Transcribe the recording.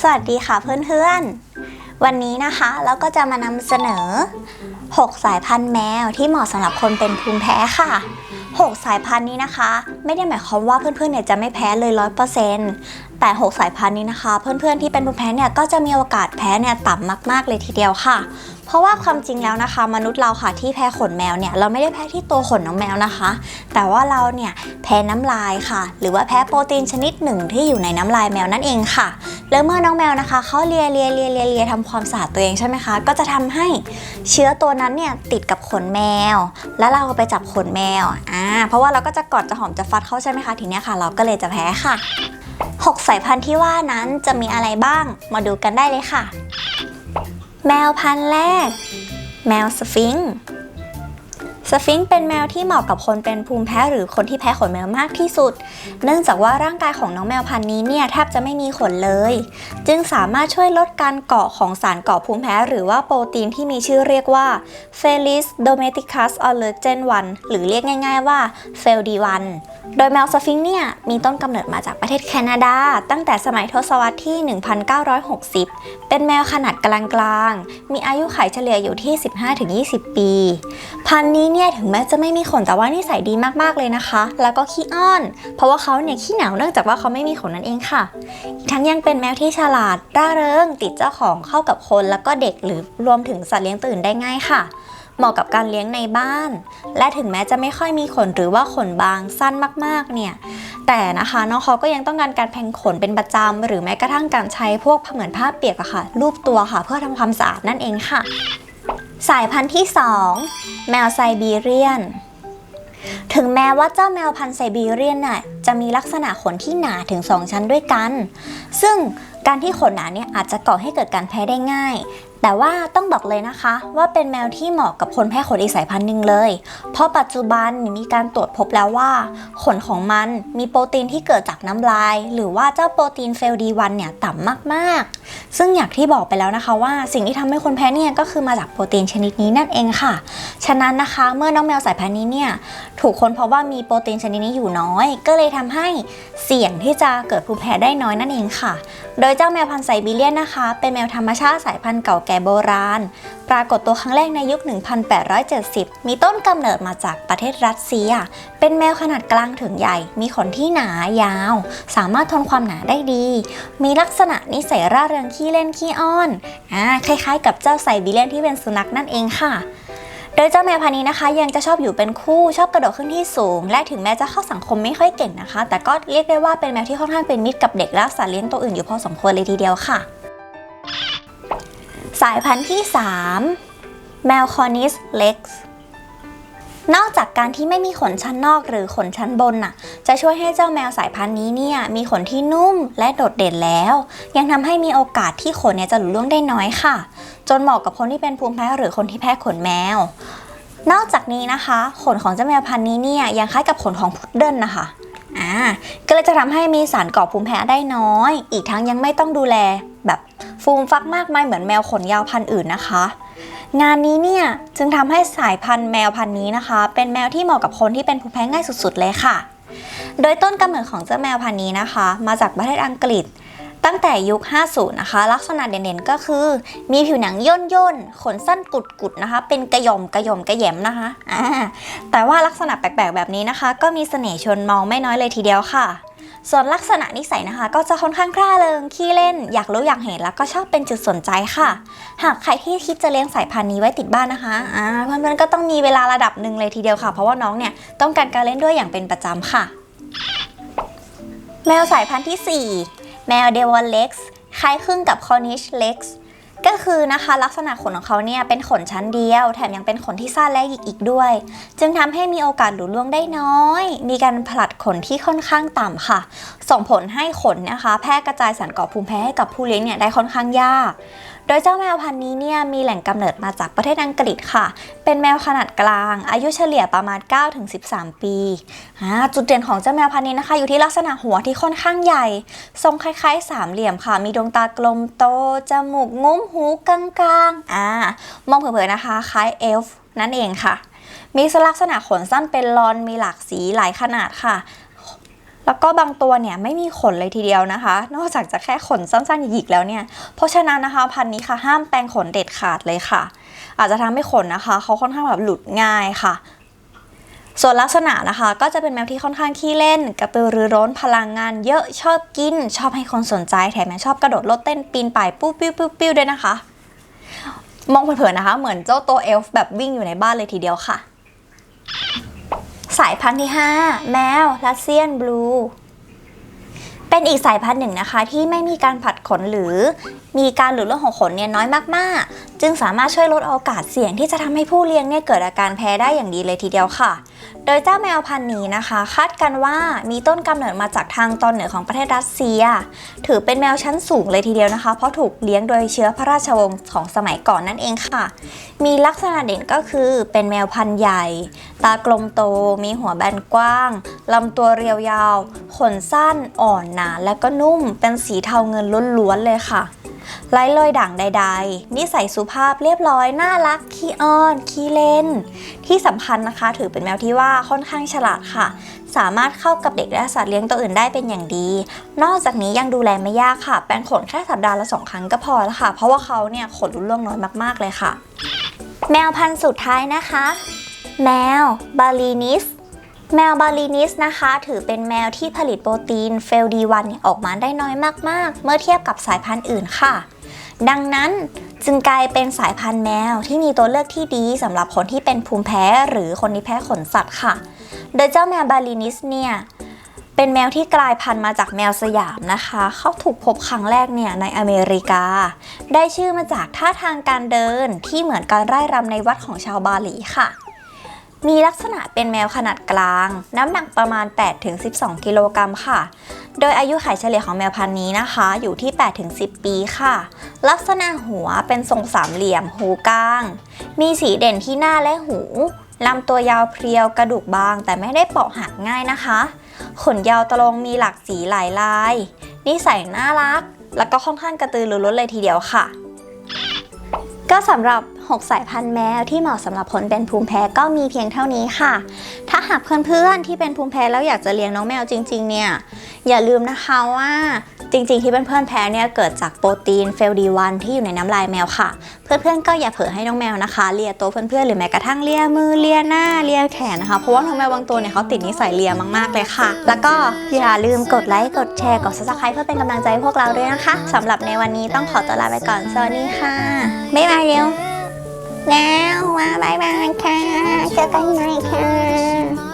สวัสดีค่ะเพื่อนๆ วันนี้นะคะเราก็จะมานำเสนอ 6 สายพันธุ์แมวที่เหมาะสำหรับคนเป็นภูมิแพ้ค่ะ 6 สายพันธุ์นี้นะคะ ไม่ได้หมายความว่าเพื่อนๆเนี่ยจะไม่แพ้เลยร้อยเปอร์เซ็นต์แต่ 6 สายพันธุ์นี้นะคะ เพื่อนๆที่เป็นภูมิแพ้เนี่ยก็จะมีโอกาสแพ้เนี่ยต่ำมากๆเลยทีเดียวค่ะ เพราะว่าความจริงแล้วนะคะ มนุษย์เราค่ะที่แพ้ขนแมวเนี่ยเราไม่ได้แพ้ที่ตัวขนน้องแมวนะคะ แต่ว่าเราเนี่ยแพ้น้ำลายค่ะ หรือว่าแพ้โปรตีนชนิดหนึ่งที่อยู่ในน้ำลายแมวนั่นเองค่ะ แล้วเมื่อน้องแมวนะคะเขาเลียเลียเลียเลียเลียทำความสะอาดตัวเองใช่ไหมคะ ก็จะทำให้เชื้อตัวนั้นเนี่ยติดกับขนแมว แล้วเราไปจับขนแมวอ่าเพราะว่าเราก็จะกอดจะหอมจะฟัดเขาใช่ไหมคะทีนี้ค่ะ เราก็เลยจะแพ้ค่ะ 6 สายพันธุ์ที่ว่านั้นจะมีอะไรบ้างมาดูกันได้เลยค่ะ แมวพันธุ์แรก แมวสฟิงค์ สฟิงค์เป็นแมวที่เหมาะกับคนเป็นภูมิแพ้หรือคนที่แพ้ขนแมวมากที่สุด เนื่องจากว่าร่างกายของน้องแมวพันธุ์นี้เนี่ยแทบจะไม่มีขนเลย จึงสามารถช่วยลดการเกาะของสารก่อภูมิแพ้ หรือว่าโปรตีนที่มีชื่อเรียกว่า Felis domesticus allergen 1หรือเรียกง่าย ๆว่า FeLD1 โดยแมวสฟิงค์เนี่ยมีต้นกำเนิดมาจากประเทศแคนาดา ตั้งแต่สมัยทศวรรษที่ 1960 เป็นแมวขนาดกลางๆ มีอายุขัยเฉลี่ยอยู่ที่ 15-20 ปี พันธุ์นี้เนี่ยถึงแม้จะไม่มีขนแต่ว่านิสัยดีมากๆเลยนะคะ แล้วก็ขี้อ้อน เพราะว่าเขาเนี่ยขี้หนาวเนื่องจากว่าเขาไม่มีขนนั่นเองค่ะอีกทั้งยังเป็นแมวที่ฉลาดร่าเริง ติดเจ้าของเข้ากับคนแล้วก็เด็กหรือรวมถึงสัตว์เลี้ยงตัวอื่นได้ง่ายค่ะเหมาะกับการเลี้ยงในบ้าน และถึงแม้จะไม่ค่อยมีขนหรือว่าขนบางสั้นมากๆ เนี่ย แต่นะคะน้องเขาก็ยังต้องการการแพงขนเป็นประจำ หรือแม้กระทั่งการใช้พวกเหมือนผ้าเปียกอะค่ะ รูปตัวค่ะ เพื่อทำความสะอาดนั่นเองค่ะ สายพันธุ์ที่ 2 แมวไซบีเรียน ถึงแม้ว่าเจ้าแมวพันธุ์ไซบีเรียนน่ะจะมีลักษณะขนที่หนาถึง 2 ชั้นด้วยกัน ซึ่งการที่ขนหนาเนี่ยอาจจะก่อให้เกิดการแพ้ได้ง่าย แต่ว่าต้องบอกเลยนะคะว่าเป็นแมวที่เหมาะกับคนแพ้ขนอีกสายพันธุ์หนึ่งเลย เพราะปัจจุบันมีการตรวจพบแล้วว่า ขนของมันมีโปรตีนที่เกิดจากน้ำลาย หรือว่าเจ้าโปรตีนเฟลดีวันเนี่ยต่ำมากๆ ซึ่งอย่างที่บอกไปแล้วนะคะว่าสิ่งที่ทำให้คนแพ้เนี่ยก็คือมาจากโปรตีนชนิดนี้นั่นเองค่ะ ฉะนั้นนะคะเมื่อน้องแมวสายพันธุ์นี้เนี่ยถูกค้นพบว่ามีโปรตีนชนิดนี้อยู่น้อย ก็เลยทำให้เสี่ยงที่จะเกิดภูมิแพ้ได้น้อยนั่นเองค่ะ โดยเจ้าแมวพันธุ์ไซบีเรียนนะคะ เป็นแมวธรรมชาติสายพันธุ์เก่าแก่โบราณ ปรากฏตัวครั้งแรกในยุค 1870 มีต้นกำเนิดมาจากประเทศรัสเซีย เป็นแมวขนาดกลางถึงใหญ่ มีขนที่หนายาว สามารถทนความหนาได้ดี มีลักษณะนิสัยร่าเริงขี้เล่นขี้อ้อนอ่าคล้ายๆ กับเจ้าไซบีเรียนที่เป็นสุนัขนั่นเองค่ะโดยเจ้าแมวพันธุ์นี้นะคะ ยังจะชอบอยู่เป็นคู่ชอบกระโดดขึ้นที่สูง และถึงแม้จะเข้าสังคมไม่ค่อยเก่งนะคะ แต่ก็เรียกได้ว่าเป็นแมวที่ค่อนข้างเป็นมิตรกับเด็กและสัตว์เลี้ยงตัวอื่นอยู่พอสมควรเลยทีเดียวค่ะ สายพันธุ์ที่ 3 แมวคอนิสเล็กซ์นอกจากการที่ไม่มีขนชั้นนอกหรือขนชั้นบนน่ะ จะช่วยให้เจ้าแมวสายพันธุ์นี้เนี่ยมีขนที่นุ่มและโดดเด่นแล้ว ยังทำให้มีโอกาสที่ขนเนี่ยจะหลุดร่วงได้น้อยค่ะ จนเหมาะกับคนที่เป็นภูมิแพ้หรือคนที่แพ้ขนแมว นอกจากนี้นะคะ ขนของเจ้าแมวพันธุ์นี้เนี่ยยังคล้ายกับขนของพุดเดิ้ลนะคะอ่าก็เลยจะทำให้มีสารก่อภูมิแพ้ได้น้อย อีกทั้งยังไม่ต้องดูแลแบบ ฟูมฟักมากมายเหมือนแมวขนยาวพันธุ์อื่นนะคะ งานนี้เนี่ยจึงทำให้สายพันธุ์แมวพันธุ์นี้นะคะ เป็นแมวที่เหมาะกับคนที่เป็นภูมิแพ้ง่ายสุดๆเลยค่ะ โดยต้นกำเนิดของเจ้าแมวพันธุ์นี้นะคะ มาจากประเทศอังกฤษ ตั้งแต่ยุค 50 นะคะ ลักษณะเด่นๆก็คือ มีผิวหนังย่นย่นๆขนสั้นกุดๆนะคะ เป็นกระยมกระยมกระแยมนะคะแต่ว่าลักษณะแปลกๆแบบนี้นะคะ ก็มีเสน่ห์ชวนมองไม่น้อยเลยทีเดียวค่ะ ส่วนลักษณะนิสัยนะคะ ก็จะค่อนข้างคร่าเริงขี้เล่น อยากรู้อยากเห็นแล้วก็ชอบเป็นจุดสนใจค่ะ หากใครที่คิดจะเลี้ยงสายพันธุ์นี้ไว้ติดบ้านนะคะอ่าเพื่อนๆก็ต้องมีเวลาระดับหนึ่งเลยทีเดียวค่ะ เพราะว่าน้องเนี่ยต้องการการเล่นด้วยอย่างเป็นประจำค่ะ แมวสายพันธุ์ที่ 4 แมวเดวอนเล็กซ์คล้ายคลึงกับคอนิชเล็กซ์ ก็คือนะคะลักษณะขนของเขาเนี่ยเป็นขนชั้นเดียว แถมยังเป็นขนที่สั้นและหยิกอีกด้วย จึงทำให้มีโอกาสหลุดล่วงได้น้อย มีการผลัดขนที่ค่อนข้างต่ำค่ะ ส่งผลให้ขนนะคะ แพร่กระจายสารก่อภูมิแพ้ให้กับผู้เลี้ยงเนี่ยได้ค่อนข้างยาก โดยเจ้าแมวพันธุ์นี้เนี่ยมีแหล่งกำเนิดมาจากประเทศอังกฤษค่ะ เป็นแมวขนาดกลาง อายุเฉลี่ยประมาณ 9-13 ปีอ่าจุดเด่นของเจ้าแมวพันธุ์นี้นะคะ อยู่ที่ลักษณะหัวที่ค่อนข้างใหญ่ ทรงคล้ายๆ สามเหลี่ยมค่ะ มีดวงตากลมโต จมูกงุ้มหูกลางๆอ่ามองเผินๆนะคะ คล้ายเอลฟ์นั่นเองค่ะ มีลักษณะขนสั้นเป็นลอน มีหลากสีหลายขนาดค่ะ แล้วก็บางตัวเนี่ยไม่มีขนเลยทีเดียวนะคะ นอกจากจะแค่ขนสั้นๆหยิกแล้วเนี่ย เพราะฉะนั้นนะคะพันนี้ค่ะห้ามแปรงขนเด็ดขาดเลยค่ะ อาจจะทำให้ขนนะคะเขาค่อนข้างแบบหลุดง่ายค่ะส่วนลักษณะนะคะก็จะเป็นแมวที่ค่อนข้างขี้เล่น กระตือรือร้นพลังงานเยอะชอบกิน ชอบให้คนสนใจแถมยังชอบกระโดดโลดเต้นปีนป่ายปุ๊บปิ้วปิ้วปิ้วด้วยนะคะ มองเผินๆนะคะ เหมือนเจ้าตัวเอลฟ์แบบวิ่งอยู่ในบ้านเลยทีเดียวค่ะ สายพันธุ์ที่ 5 แมวลัสเซียนบลู เป็นอีกสายพันธุ์หนึ่งนะคะ ที่ไม่มีการผัดขนหรือมีการหลุดร่วงของขนเนี่ยน้อยมากๆ จึงสามารถช่วยลดโอกาสเสี่ยงที่จะทำให้ผู้เลี้ยงเนี่ยเกิดอาการแพ้ได้อย่างดีเลยทีเดียวค่ะ โดยเจ้าแมวพันธุ์นี้นะคะ คาดกันว่ามีต้นกำเนิดมาจากทางตอนเหนือของประเทศรัสเซีย ถือเป็นแมวชั้นสูงเลยทีเดียวนะคะ เพราะถูกเลี้ยงโดยเชื้อพระราชวงศ์ของสมัยก่อนนั่นเองค่ะ มีลักษณะเด่นก็คือเป็นแมวพันธุ์ใหญ่ ตากลมโต มีหัวแบนกว้างลำตัวเรียวยาว ขนสั้นอ่อนหนาและก็นุ่มเป็นสีเทาเงินล้วนๆเลยค่ะ ไร้รอยด่างใด ๆ นิสัยสุภาพเรียบร้อย น่ารัก ขี้อ้อน ขี้เล่น ที่สำคัญนะคะ ถือเป็นแมวที่ว่าค่อนข้างฉลาดค่ะ สามารถเข้ากับเด็กและสัตว์เลี้ยงตัวอื่นได้เป็นอย่างดี นอกจากนี้ยังดูแลไม่ยากค่ะ แปรงขนแค่สัปดาห์ละสองครั้งก็พอแล้วค่ะ เพราะว่าเขาเนี่ยขนรุนร่วงน้อยมากๆเลยค่ะ แมวพันธุ์สุดท้ายนะคะ แมวบาลีนิส แมวบาลีนิสนะคะ ถือเป็นแมวที่ผลิตโปรตีนเฟลดีวันออกมาได้น้อยมาก ๆ เมื่อเทียบกับสายพันธุ์อื่นค่ะ ดังนั้นจึงกลายเป็นสายพันธุ์แมวที่มีตัวเลือกที่ดีสำหรับคนที่เป็นภูมิแพ้หรือคนที่แพ้ขนสัตว์ค่ะ โดยเจ้าแมวบาลีนิสเนี่ยเป็นแมวที่กลายพันธุ์มาจากแมวสยามนะคะ เขาถูกพบครั้งแรกเนี่ยในอเมริกา ได้ชื่อมาจากท่าทางการเดินที่เหมือนการไร่รำในวัดของชาวบาหลีค่ะ มีลักษณะเป็นแมวขนาดกลาง น้ำหนักประมาณ 8-12 กิโลกรัมค่ะ โดยอายุไขเฉลี่ยของแมวพันธุ์นี้นะคะ อยู่ที่ 8-10 ปีค่ะ ลักษณะหัวเป็นทรงสามเหลี่ยม หูก้าง มีสีเด่นที่หน้าและหูลำตัวยาวเพรียวกระดูกบาง แต่ไม่ได้เปราะหักง่ายนะคะ ขนยาวตรงมีหลากสีหลายลาย นิสัยน่ารัก แล้วก็ค่อนข้างกระตือรือร้นเลยทีเดียวค่ะ ก็สำหรับ 6 สายพันธุ์แมวที่เหมาะสำหรับคนเป็นภูมิแพ้ก็มีเพียงเท่านี้ค่ะ ถ้าหากเพื่อนๆที่เป็นภูมิแพ้แล้วอยากจะเลี้ยงน้องแมวจริง ๆ เนี่ย อย่าลืมนะคะว่าจริงๆ ที่เพื่อนๆแพ้เนี่ยเกิดจากโปรตีนเฟลดีวันที่อยู่ในน้ำลายแมวค่ะ เพื่อนๆก็อย่าเผลอให้น้องแมวนะคะเลียตัวเพื่อนๆหรือแม้กระทั่งเลียมือเลียหน้าเลียแขนนะคะเพราะว่าน้องแมวบางตัวเนี่ยเขาติดนิสัยเลียมากๆเลยค่ะ แล้วก็อย่าลืมกดไลค์กดแชร์กด subscribe เพื่อเป็นกำลังใจให้พวกเราด้วยนะคะสำหรับในวันนี้ต้องขอตัวลาไปก่อนสวัสดีค่ะบ๊ายบายเร็ว แล้วมาบายบายค่ะ เจอกันใหม่ค่ะ